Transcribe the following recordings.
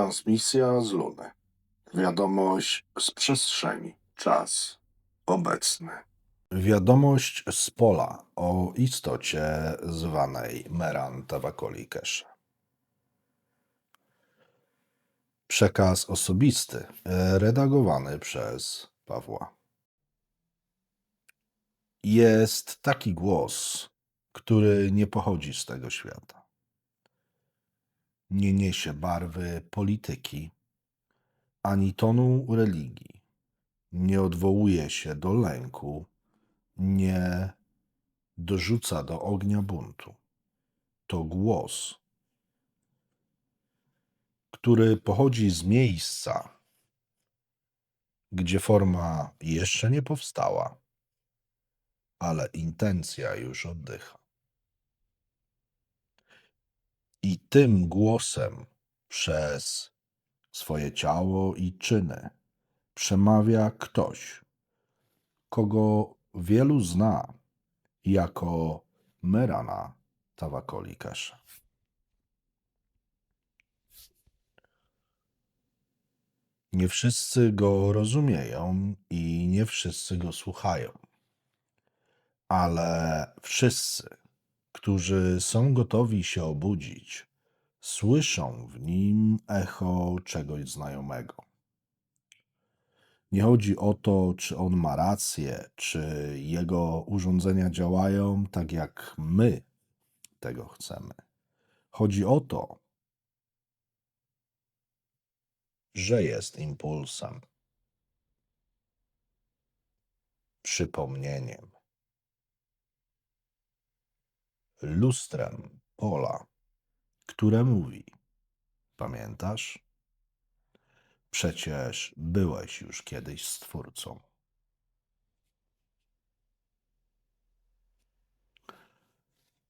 Transmisja z Luny. Wiadomość z przestrzeni. Czas obecny. Wiadomość z pola o istocie zwanej Meran Tawakoli Keshe. Przekaz osobisty, e, redagowany przez Pawła. Jest taki głos, który nie pochodzi z tego świata. Nie niesie barwy polityki, ani tonu religii. Nie odwołuje się do lęku, nie dorzuca do ognia buntu. To głos, który pochodzi z miejsca, gdzie forma jeszcze nie powstała, ale intencja już oddycha. I tym głosem przez swoje ciało i czyny przemawia ktoś, kogo wielu zna jako Merana Tawakoli Keshe. Nie wszyscy go rozumieją i nie wszyscy go słuchają, ale wszyscy, którzy są gotowi się obudzić, słyszą w nim echo czegoś znajomego. Nie chodzi o to, czy on ma rację, czy jego urządzenia działają tak, jak my tego chcemy. Chodzi o to, że jest impulsem, przypomnieniem, lustrem pola, które mówi: Pamiętasz? Przecież byłeś już kiedyś stwórcą.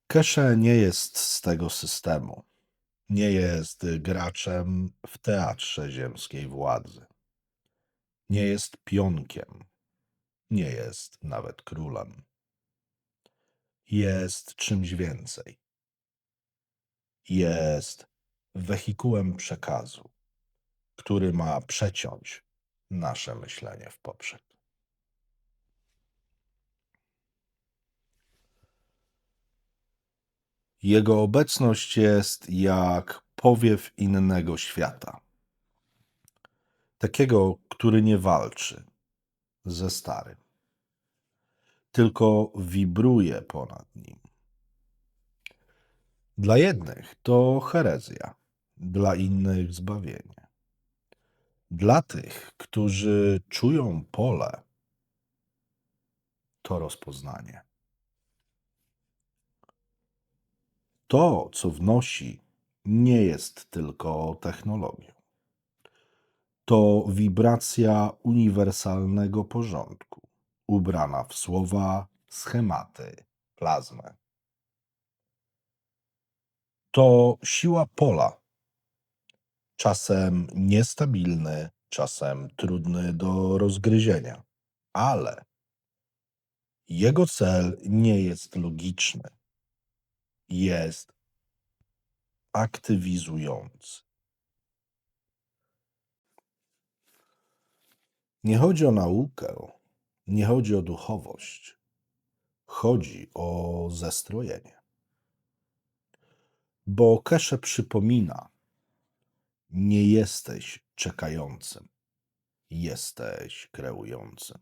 Kesze nie jest z tego systemu. Nie jest graczem w teatrze ziemskiej władzy. Nie jest pionkiem. Nie jest nawet królem. Jest czymś więcej. Jest wehikułem przekazu, który ma przeciąć nasze myślenie w poprzek. Jego obecność jest jak powiew innego świata. Takiego, który nie walczy ze starym, tylko wibruje ponad nim. Dla jednych to herezja, dla innych zbawienie. Dla tych, którzy czują pole, to rozpoznanie. To, co wnosi, nie jest tylko technologią. To wibracja uniwersalnego porządku, ubrana w słowa, schematy, plazmę. To siła pola, czasem niestabilny, czasem trudny do rozgryzienia, ale jego cel nie jest logiczny. Jest aktywizujący. Nie chodzi o naukę, nie chodzi o duchowość. Chodzi o zestrojenie. Bo Kesze przypomina, nie jesteś czekającym, jesteś kreującym.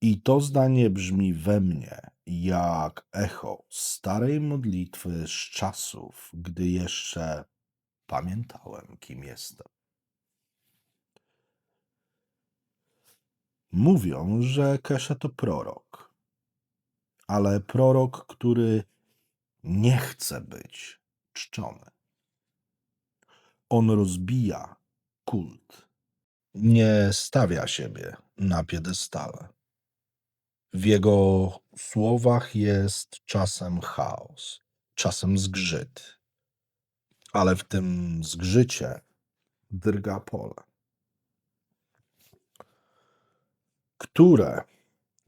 I to zdanie brzmi we mnie jak echo starej modlitwy z czasów, gdy jeszcze pamiętałem, kim jestem. Mówią, że Keshe to prorok, ale prorok, który nie chce być czczony. On rozbija kult, nie stawia siebie na piedestale. W jego słowach jest czasem chaos, czasem zgrzyt, ale w tym zgrzycie drga pole, które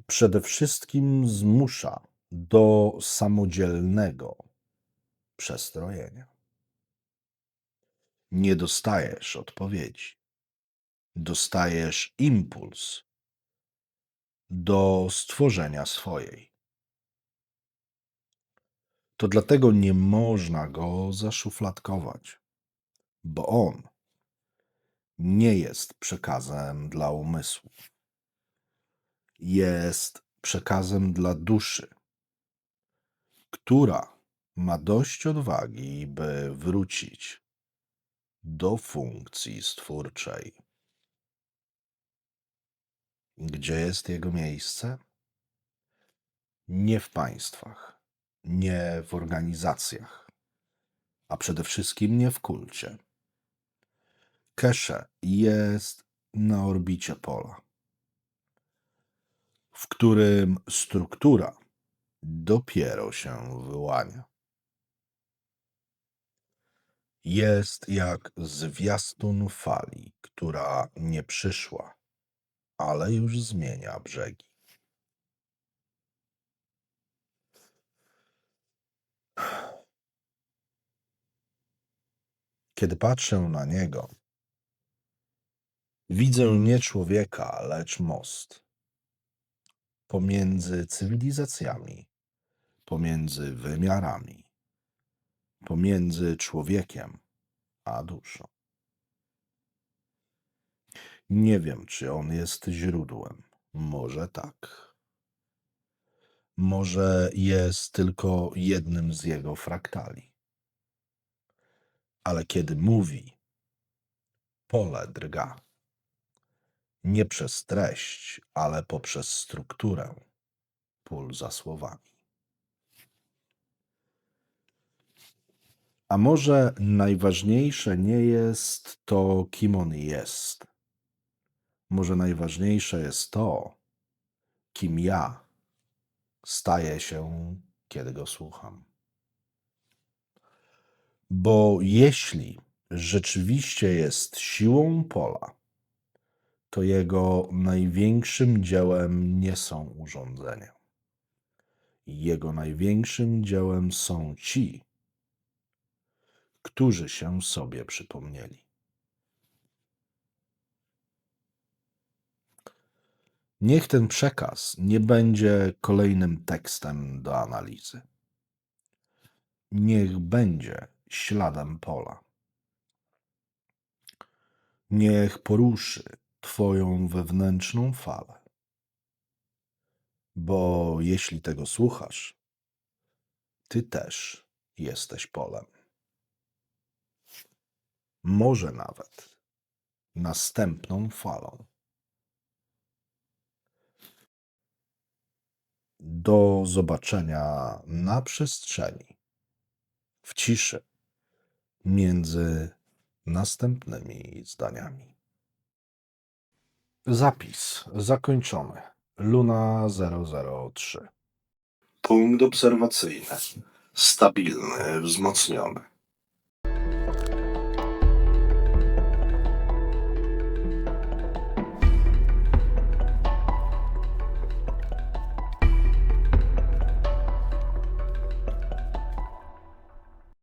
przede wszystkim zmusza do samodzielnego przestrojenia. Nie dostajesz odpowiedzi. Dostajesz impuls do stworzenia swojej. To dlatego nie można go zaszufladkować, bo on nie jest przekazem dla umysłu. Jest przekazem dla duszy, która ma dość odwagi, by wrócić do funkcji stwórczej. Gdzie jest jego miejsce? Nie w państwach, nie w organizacjach, a przede wszystkim nie w kulcie. Kesze jest na orbicie pola, w którym struktura dopiero się wyłania. Jest jak zwiastun fali, która nie przyszła, ale już zmienia brzegi. Kiedy patrzę na niego, widzę nie człowieka, lecz most pomiędzy cywilizacjami, pomiędzy wymiarami, pomiędzy człowiekiem a duszą. Nie wiem, czy on jest źródłem. Może tak. Może jest tylko jednym z jego fraktali. Ale kiedy mówi, pole drga. Nie przez treść, ale poprzez strukturę, pól za słowami. A może najważniejsze nie jest to, kim on jest. Może najważniejsze jest to, kim ja staję się, kiedy go słucham. Bo jeśli rzeczywiście jest siłą pola, to jego największym dziełem nie są urządzenia. Jego największym dziełem są ci, którzy się sobie przypomnieli. Niech ten przekaz nie będzie kolejnym tekstem do analizy. Niech będzie śladem pola. Niech poruszy Twoją wewnętrzną falę. Bo jeśli tego słuchasz, Ty też jesteś polem. Może nawet następną falą. Do zobaczenia na przestrzeni, w ciszy, między następnymi zdaniami. Zapis zakończony. Luna 003. Punkt obserwacyjny. Stabilny, wzmocniony.